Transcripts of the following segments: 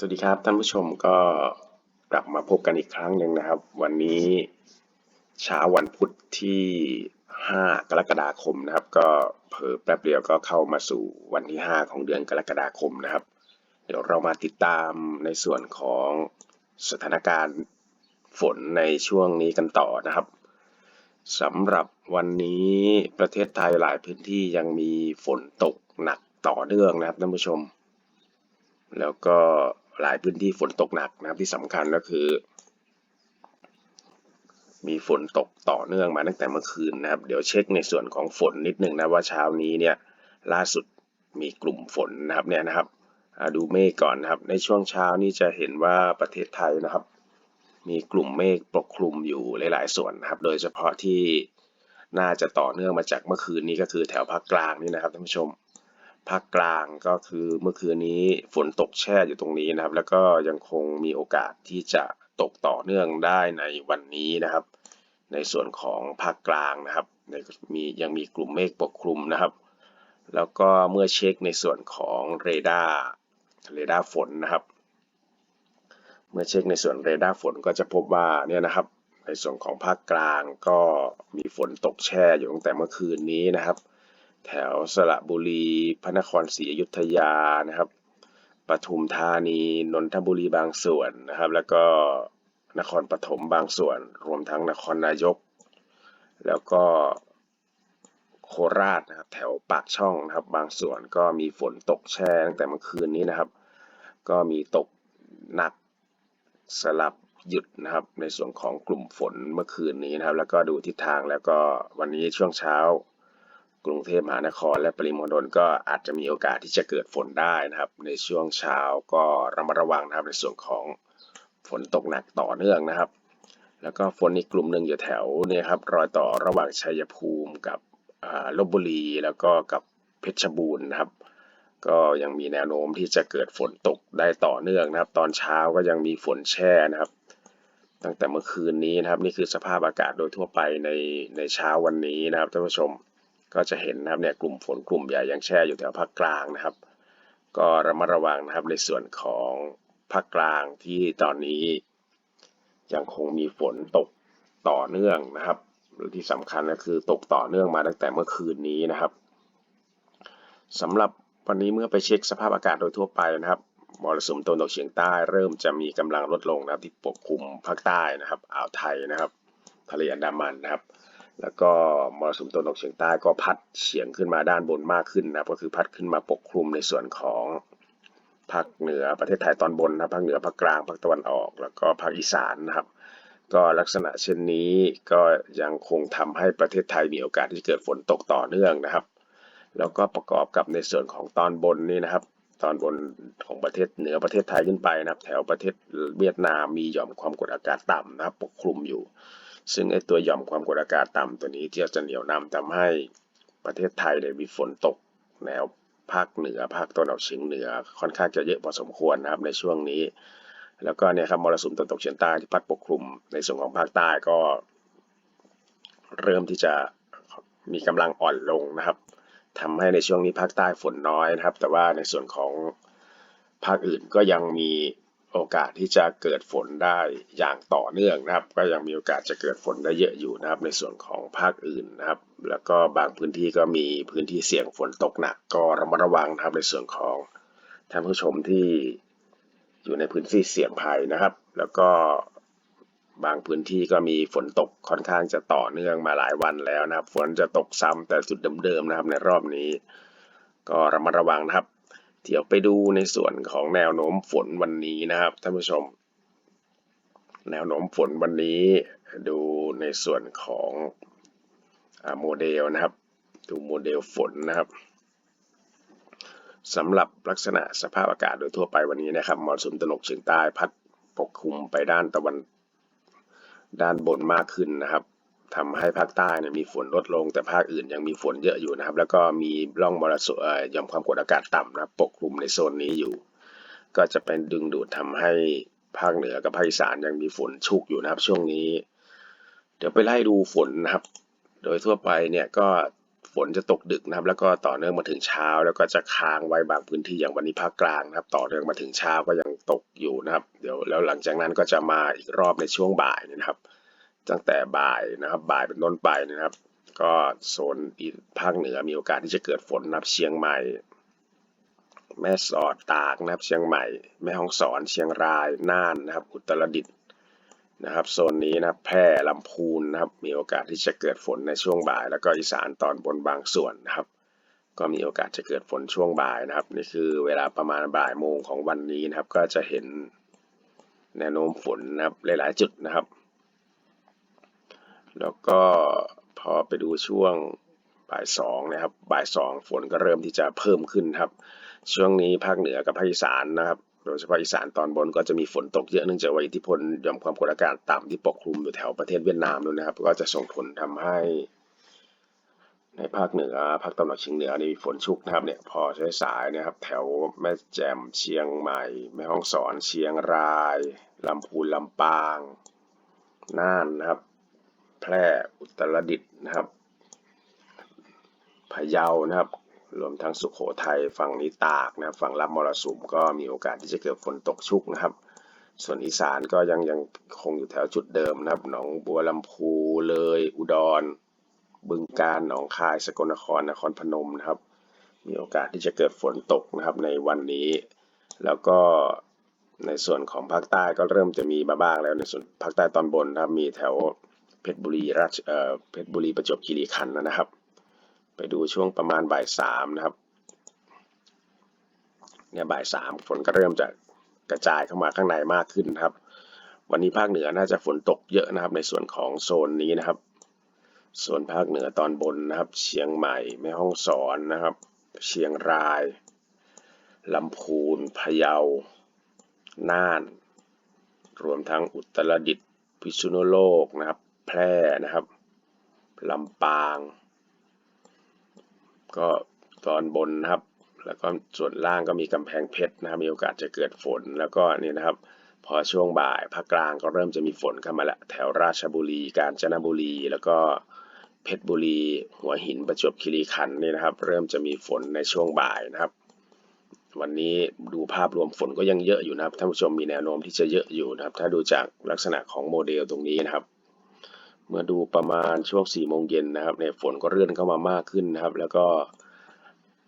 สวัสดีครับท่านผู้ชมก็กลับมาพบกันอีกครั้งหนึ่งนะครับ วันนี้เช้าวันพุธที่ 5 กรกฎาคมนะครับ ก็เผลอแป๊บเดียวก็เข้ามาสู่วันที่ 5 ของเดือนกรกฎาคมนะครับ เดี๋ยวเรามาติดตามในส่วนของสถานการณ์ฝนในช่วงนี้กันต่อนะครับสำหรับวันนี้ประเทศไทยหลายพื้นที่ยังมีฝนตกหนักต่อเนื่องนะครับท่านผู้ชมแล้วก็ หลายพื้นที่ฝนตกหนักนะครับที่สำคัญก็คือ มีฝนตกต่อเนื่องมาตั้งแต่เมื่อคืนนะครับ เดี๋ยวเช็คในส่วนของฝนนิดหนึ่งนะว่าเช้านี้เนี่ยล่าสุดมีกลุ่มฝนนะครับเนี่ยนะครับดูเมฆก่อนนะครับ ในช่วงเช้านี้จะเห็นว่าประเทศไทยนะครับ มีกลุ่มเมฆปกคลุมอยู่หลาย ๆ ส่วนนะครับ โดยเฉพาะที่น่าจะต่อเนื่องมาจากเมื่อคืนนี้ก็คือแถวภาคกลางนี่นะครับท่านผู้ชม ภาคกลางก็คือเมื่อคืนนี้ฝนตกแช่อยู่ตรงนี้นะครับ แล้วก็ยังคงมีโอกาสที่จะตกต่อเนื่องได้ในวันนี้นะครับ ในส่วนของภาคกลางนะครับมียังมีกลุ่มเมฆปกคลุมนะครับ แล้วก็เมื่อเช็คในส่วนของเรดาร์เรดาร์ฝนนะครับ เมื่อเช็คในส่วนเรดาร์ฝนก็จะพบว่าเนี่ยนะครับ ในส่วนของภาคกลางก็มีฝนตกแช่อยู่ตั้งแต่เมื่อคืนนี้นะครับ แถวสระบุรี พระนครศรีอยุธยานะครับปทุมธานีนนทบุรีบางส่วนนะครับ แล้วก็นครปฐมบางส่วน รวมทั้งนครนายก แล้วก็โคราชนะครับแถวปากช่องนะครับ บางส่วนก็มีฝนตกแช่ตั้งแต่เมื่อคืนนี้นะครับ ก็มีตกหนักสลับหยุดนะครับ ในส่วนของกลุ่มฝนเมื่อคืนนี้นะครับ แล้วก็ดูทิศทางแล้วก็วันนี้ช่วงเช้า กรุงเทพมหานครและปริมณฑลก็อาจจะมีโอกาสที่จะเกิดฝนได้นะครับ ในช่วงเช้าก็ระมัดระวังนะครับในส่วนของฝนตกหนักต่อเนื่องนะครับ แล้วก็ฝนอีกกลุ่มหนึ่งอยู่แถวเนี่ยครับรอยต่อระหว่างชัยภูมิกับอ่าลบบุรีแล้วก็กับเพชรบูรณ์นะครับ ก็ยังมีแนวโน้มที่จะเกิดฝนตกได้ต่อเนื่องนะครับ ตอนเช้าก็ยังมีฝนแช่นะครับ ตั้งแต่เมื่อคืนนี้นะครับ นี่คือสภาพอากาศโดยทั่วไปในในเช้าวันนี้นะครับท่านผู้ชม ก็จะเห็นนะครับเนี่ยกลุ่มฝนกลุ่มใหญ่ยังแช่อยู่แถวภาคกลางนะครับ ก็ระมัดระวังนะครับในส่วนของภาคกลางที่ตอนนี้ ยังคงมีฝนตกต่อเนื่องนะครับ หรือที่สำคัญก็คือตกต่อเนื่องมาตั้งแต่เมื่อคืนนี้นะครับสำหรับวันนี้เมื่อไปเช็คสภาพอากาศโดยทั่วไปนะครับมรสุมตะวันตกเฉียงใต้เริ่มจะมีกำลังลดลงนะครับที่ปกคลุมภาคใต้นะครับอ่าวไทยนะครับ ทะเลอันดามันนะครับ แล้วก็มรสุมตะวันตกเฉียงใต้ก็พัดเฉียงขึ้นมาด้านบนมากขึ้นนะก็คือพัดขึ้นมาปกคลุมในส่วนของภาคเหนือประเทศไทยตอนบนนะภาคเหนือภาคกลางภาคตะวันออก แล้วก็ภาคอีสานนะครับ ก็ลักษณะเช่นนี้ก็ยังคงทำให้ประเทศไทยมีโอกาสที่จะเกิดฝนตกต่อเนื่องนะครับ แล้วก็ประกอบกับในส่วนของตอนบนนี่นะครับ ตอนบนของประเทศเหนือประเทศไทยขึ้นไปนะครับ แถวประเทศเวียดนามมีหย่อมความกดอากาศต่ำนะครับปกคลุมอยู่ ซึ่งไอตัวหย่อมความกดอากาศต่ำตัวนี้ที่จะเหนี่ยวนำทำให้ประเทศไทยเนี่ยมีฝนตกแนวภาคเหนือ ภาคตะวันออกเฉียงเหนือ ค่อนข้างจะเยอะพอสมควรนะครับในช่วงนี้ แล้วก็เนี่ยครับมรสุมตะวันตกเฉียงใต้ที่พัดปกคลุมในส่วนของภาคใต้ก็ เริ่มที่จะมีกำลังอ่อนลงนะครับทำให้ในช่วงนี้ภาคใต้ฝนน้อยนะครับ แต่ว่าในส่วนของภาคอื่นก็ยังมี โอกาสที่จะเกิดฝนได้อย่างต่อเนื่องนะครับ ก็ยังมีโอกาสจะเกิดฝนได้เยอะอยู่นะครับ ในส่วนของภาคอื่นนะครับ แล้วก็บางพื้นที่ก็มีพื้นที่เสี่ยงฝนตกหนัก ก็ระมัดระวังนะครับในส่วนของท่านผู้ชมที่อยู่ในพื้นที่เสี่ยงภัยนะครับ แล้วก็บางพื้นที่ก็มีฝนตกค่อนข้างจะต่อเนื่องมาหลายวันแล้วนะครับ ฝนจะตกซ้ำแต่จุดเดิมๆนะครับ ในรอบนี้ ก็ระมัดระวังนะครับ เดี๋ยวไปดูในส่วนของแนวโน้มฝนวันนี้นะครับท่านผู้ชม แนวโน้มฝนวันนี้ดูในส่วนของอโมเดลนะครับ ดูโมเดลฝนนะครับสำหรับลักษณะสภาพอากาศโดยทั่วไปวันนี้นะครับมรสุมตะนกเฉียงใต้พัดปกคลุมไปด้านตะวันด้านบนมากขึ้นนะครับ ทำให้ภาคใต้เนี่ยมีฝนลดลง แต่ภาคอื่นยังมีฝนเยอะอยู่นะครับ แล้วก็มีร่องมรสุมเอ่อยอมความกดอากาศต่ำนะครับปกคลุมในโซนนี้อยู่ ก็จะเป็นดึงดูดทำให้ภาคเหนือกับภาคอีสานยังมีฝนชุกอยู่นะครับ ช่วงนี้ เดี๋ยวไปไล่ดูฝนนะครับ โดยทั่วไปเนี่ยก็ฝนจะตกดึกนะครับ แล้วก็ต่อเนื่องมาถึงเช้า แล้วก็จะค้างไว้บางพื้นที่อย่างวันนี้ภาคกลางนะครับ ต่อเนื่องมาถึงเช้าก็ยังตกอยู่นะครับ เดี๋ยวแล้วหลังจากนั้นก็จะมาอีกรอบในช่วงบ่ายนะครับ ตั้งแต่บ่ายนะครับบ่ายเป็นต้นไปนะครับ ก็โซนภาคเหนือมีโอกาสที่จะเกิดฝนนะครับเชียงใหม่ แม่สอดตากนะครับเชียงใหม่ แม่ฮ่องสอน เชียงรายน่านนะครับ อุตรดิตถ์นะครับโซนนี้นะแพร่ลำพูนนะครับมีโอกาสที่จะเกิดฝนในช่วงบ่าย แล้วก็อีสานตอนบนบางส่วนนะครับ ก็มีโอกาสจะเกิดฝนช่วงบ่ายนะครับ นี่คือเวลาประมาณบ่ายโมงของวันนี้นะครับ ก็จะเห็นแนวโน้มฝนนะครับหลาย ๆ จุดนะครับ แล้วก็พอไปดูช่วงบ่ายสองนะครับ บ่ายสองฝนก็เริ่มที่จะเพิ่มขึ้นครับ ช่วงนี้ภาคเหนือกับภาคอีสานนะครับโดยเฉพาะอีสานตอนบนก็จะมีฝนตกเยอะเนื่องจากว่าอิทธิพลหย่อมความกดอากาศต่ำที่ปกคลุมอยู่แถวประเทศเวียดนามด้วยนะครับ ก็จะส่งผลทำให้ ในภาคเหนือภาคตะวันออกเฉียงเหนือนี่ฝนชุกนะครับเนี่ยพอใช้สายนะครับ แถวแม่แจ่มเชียงใหม่ แม่ฮ่องสอนเชียงรายลำพูนลำปาง น่านนะครับ แพร่อุตรดิตถ์นะครับพะเยานะครับรวมทั้งสุขโขทัยฝั่งนี้ตากนะครับฝั่งรับมรสุมก็มีโอกาสที่จะเกิดฝนตกชุกนะครับ ส่วนอีสานก็ยังยังคงอยู่แถวจุดเดิมนะครับหนองบัวลำพูเลย อุดร บึงกาฬหนองคายสกลนครนครพนมนะครับ มีโอกาสที่จะเกิดฝนตกนะครับในวันนี้ แล้วก็ในส่วนของภาคใต้ก็เริ่มจะมีมาบ้างแล้วในส่วนภาคใต้ตอนบนนะครับมีแถว เพชรบุรีราชเอ่อเพชรบุรีประจวบคีรีขันธ์นะครับ ไปดูช่วงประมาณบ่ายสามนะครับเนี่ยบ่ายสามฝนก็เริ่มจะกระจายเข้ามาข้างในมากขึ้นนะครับ วันนี้ภาคเหนือน่าจะฝนตกเยอะนะครับ ในส่วนของโซนนี้นะครับ ส่วนภาคเหนือตอนบนนะครับ เชียงใหม่แม่ฮ่องสอนนะครับ เชียงรายลำพูนพะเยา น่าน รวมทั้งอุตรดิตถ์พิษณุโลกนะครับ แพร่นะครับลำปาง ก็ตอนบนนะครับ แล้วก็ส่วนล่างก็มีกำแพงเพชรนะครับ มีโอกาสจะเกิดฝนแล้วก็นี่นะครับ พอช่วงบ่ายภาคกลางก็เริ่มจะมีฝนเข้ามาละแถวราชบุรี กาญจนบุรี แล้วก็เพชรบุรี หัวหินประจวบคีรีขันธ์นี่นะครับ เริ่มจะมีฝนในช่วงบ่ายนะครับ วันนี้ดูภาพรวมฝนก็ยังเยอะอยู่นะครับท่านผู้ชมมีแนวโน้มที่จะเยอะอยู่นะครับ ถ้าดูจากลักษณะของโมเดลตรงนี้นะครับ เมื่อดูประมาณช่วง4ี่โมงเย็นนะครับเนี่ยฝนก็เลื่อนเข้ามามากขึ้นนะครับ แล้วก็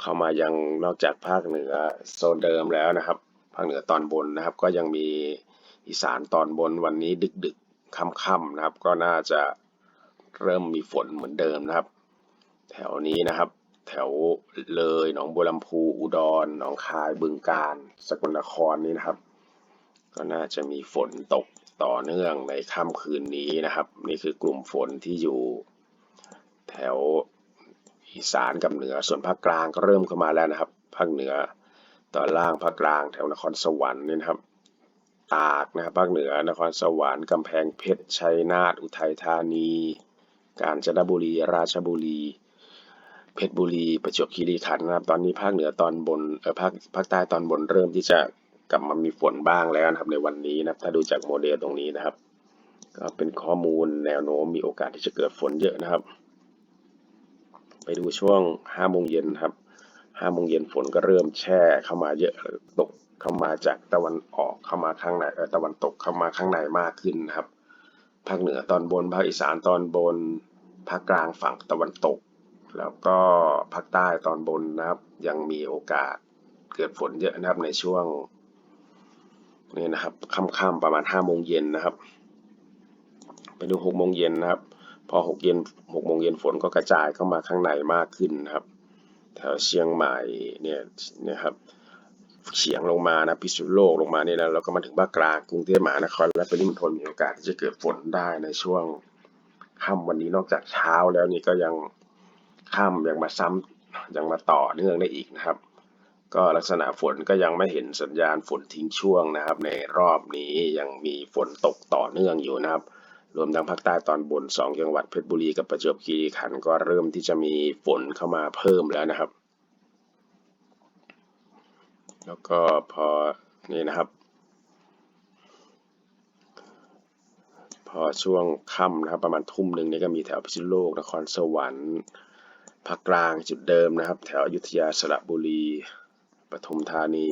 เข้ามายังนอกจากภาคเหนือโซนเดิมแล้วนะครับ ภาคเหนือตอนบนนะครับ ก็ยังมีอีสานตอนบนวันนี้ดึกๆค่ำๆนะครับ ก็น่าจะเริ่มมีฝนเหมือนเดิมนะครับ แถวนี้นะครับ แถวเลยหนองบัวลำพูอุดรหนองคายบึงกาฬสกลนครนี่นะครับ ก็น่าจะมีฝนตก ต่อเนื่องในค่ำคืนนี้นะครับ นี่คือกลุ่มฝนที่อยู่ แถวอีสานกับเหนือส่วนภาคกลางก็เริ่มเข้ามาแล้วนะครับภาคเหนือตอนล่างภาคกลางแถวนครสวรรค์นี่นะครับ ตากนะครับภาคเหนือนครสวรรค์กำแพงเพชรชัยนาทอุทัยธานี กาญจนบุรี ราชบุรี เพชรบุรี ประจวบคีรีขันธ์นะครับ ตอนนี้ภาคเหนือตอนบนเออภาคภาคใต้ตอนบนเริ่มที่จะ กลับมามีฝนบ้างแล้วนะครับในวันนี้นะครับ ถ้าดูจากโมเดลตรงนี้นะครับ ก็เป็นข้อมูลแนวโน้มมีโอกาสที่จะเกิดฝนเยอะนะครับ ไปดูช่วง5โมงเย็นครับ5โมงเย็นฝนก็เริ่มแช่เข้ามาเยอะตกเข้ามาจากตะวันออกเข้ามาข้างในตะวันตกเข้ามาข้างในมากขึ้นนะครับภาคเหนือตอนบนภาคอีสานตอนบนภาคกลางฝั่งตะวันตก แล้วก็ภาคใต้ตอนบนนะครับ ยังมีโอกาสเกิดฝนเยอะนะครับในช่วง เนี่ยนะครับค่ำๆประมาณ5โมงเย็นนะครับ ไปดู6โมงเย็นนะครับ พอ6เย็น6โมงเย็นฝนก็กระจายเข้ามาข้างในมากขึ้นนะครับ แถวเชียงใหม่เนี่ยนะครับเฉียงลงมานะพิษณุโลกลงมาเนี่ยนะแล้วก็มาถึงภาคกลางกรุงเทพมหานครและปริมณฑลมีโอกาสที่จะเกิดฝนได้ในช่วงค่ำวันนี้นอกจากเช้าแล้วนี่ก็ยังค่ำยังมาซ้ำยังมาต่อเนื่องได้อีกนะครับ ก็ลักษณะฝนก็ยังไม่เห็นสัญญาณฝนทิ้งช่วงนะครับ ในรอบนี้ยังมีฝนตกต่อเนื่องอยู่นะครับ รวมทั้งภาคใต้ตอนบน 2 จังหวัดเพชรบุรีกับประจวบคีรีขันธ์ก็เริ่มที่จะมีฝนเข้ามาเพิ่มแล้วนะครับ แล้วก็พอนี่นะครับ พอช่วงค่ำนะครับประมาณทุ่มหนึ่งนี่ก็มีแถวพิษณุโลกนครสวรรค์ภาคกลางจุดเดิมนะครับ แถวอยุธยาสระบุรี ปทุมธานี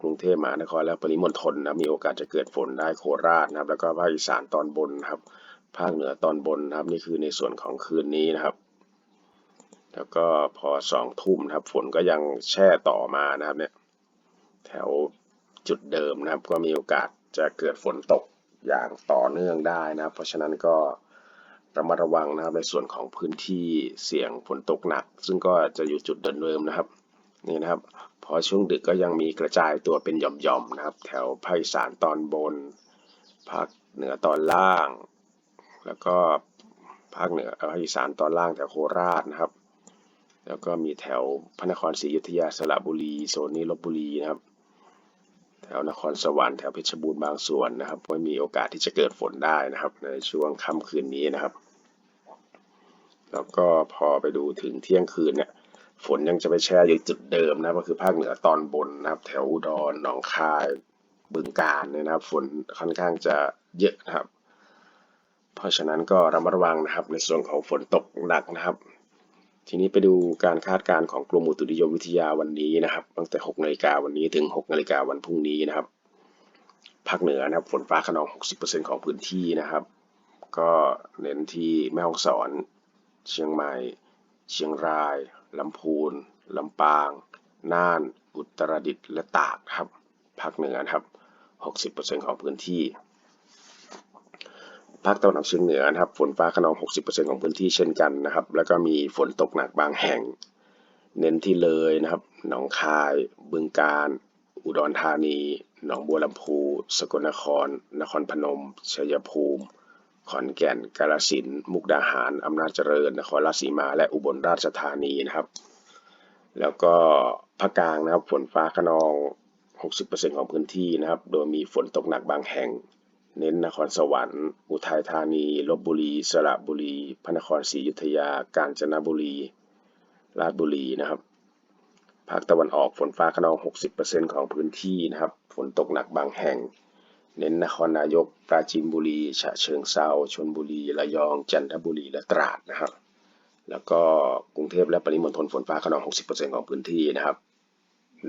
กรุงเทพมหานครและปริมณฑลนะมีโอกาสจะเกิดฝนได้โคราชนะครับ แล้วก็ภาคอีสานตอนบนครับ ภาคเหนือตอนบนนะครับ นี่คือในส่วนของคืนนี้นะครับ แล้วก็พอสองทุ่มครับฝนก็ยังแช่ต่อมานะครับเนี่ยแถวจุดเดิมนะครับ ก็มีโอกาสจะเกิดฝนตกอย่างต่อเนื่องได้นะครับ เพราะฉะนั้นก็ระมัดระวังนะครับในส่วนของพื้นที่เสี่ยงฝนตกหนัก ซึ่งก็จะอยู่จุดเดิมนะครับ นี่นะครับ พอช่วงดึกก็ยังมีกระจายตัวเป็นหย่อมๆนะครับ แถวภาคอีสานตอนบน ภาคเหนือตอนล่าง แล้วก็ภาคเหนือภาคอีสานตอนล่างแถวโคราชนะครับ แล้วก็มีแถวพระนครศรีอยุธยาสระบุรีโซนนี้ลบบุรีนะครับ แถวนครสวรรค์แถวเพชรบูรณ์บางส่วนนะครับก็มีโอกาสที่จะเกิดฝนได้นะครับ ในช่วงค่ำคืนนี้นะครับ แล้วก็พอไปดูถึงเที่ยงคืนเนี่ย ฝนยังจะไปแช่อยู่จุดเดิมนะก็คือภาคเหนือตอนบนนะครับ แถวอุดรหนองคายบึงกาฬเนี่ยนะครับ ฝนค่อนข้างจะเยอะนะครับ เพราะฉะนั้นก็ระมัดระวังนะครับ ในส่วนของฝนตกหนักนะครับ ทีนี้ไปดูการคาดการณ์ของกรมอุตุนิยมวิทยาวันนี้นะครับ ตั้งแต่6นาฬิกาวันนี้ถึง6นาฬิกาวันพรุ่งนี้นะครับภาคเหนือนะครับฝนฟ้าขนอง 60%ของพื้นที่นะครับ ก็เน้นที่แม่ฮ่องสอน เชียงใหม่ เชียงราย ลำพูนลำปาง น่าน อุตรดิตถ์และตากครับ ภาคเหนือนะครับ 60%ของพื้นที่ ภาคตะวันออกเฉียงเหนือนะครับ ฝนฟ้าขนอง 60%ของพื้นที่เช่นกันนะครับ แล้วก็มีฝนตกหนักบางแห่ง เน้นที่เลยนะครับ หนองคาย บึงกาฬ อุดรธานี หนองบัวลำพู สกลนคร นครพนม ชัยภูมิ ขอนแก่น กาฬสินธุ์มุกดาหาร อำนาจเจริญ นครราชสีมา และอุบลราชธานีนะครับ แล้วก็ภาคกลางนะครับฝนฟ้าขนอง 60%ของพื้นที่นะครับ โดยมีฝนตกหนักบางแห่ง เน้นนครสวรรค์ อุทัยธานีลบบุรี สระบุรี พระนครศรีอยุธยา กาญจนบุรี ราชบุรีนะครับ ภาคตะวันออกฝนฟ้าขนอง 60%ของพื้นที่นะครับ ฝนตกหนักบางแห่ง เน้นนครนายก ปราจีนบุรี ฉะเชิงเทราชลบุรี ระยอง จันทบุรี และตราดนะครับ แล้วก็กรุงเทพและปริมณฑลฝนฟ้าขนอง 60%ของพื้นที่นะครับ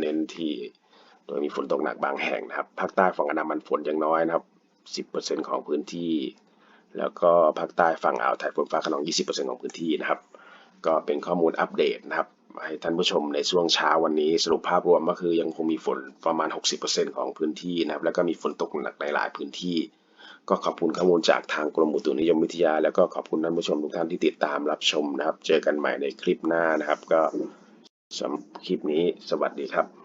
เน้นที่โดยมีฝนตกหนักบางแห่งนะครับ ภาคใต้ฝั่งอันดามันฝนยังน้อยนะครับ 10%ของพื้นที่ แล้วก็ภาคใต้ฝั่งอ่าวไทยฝนฟ้าขนอง 20%ของพื้นที่นะครับ ก็เป็นข้อมูลอัปเดตนะครับ ให้ท่านผู้ชมในช่วงเช้าวันนี้สรุปภาพรวมก็คือยังคงมีฝนประมาณ 60%ของพื้นที่นะครับ แล้วก็มีฝนตกหนักในหลายพื้นที่ ก็ขอบคุณข้อมูลจากทางกรมอุตุนิยมวิทยา แล้วก็ขอบคุณท่านผู้ชมทุกท่านที่ติดตามรับชมนะครับ เจอกันใหม่ในคลิปหน้านะครับ ก็สำหรับคลิปนี้สวัสดีครับ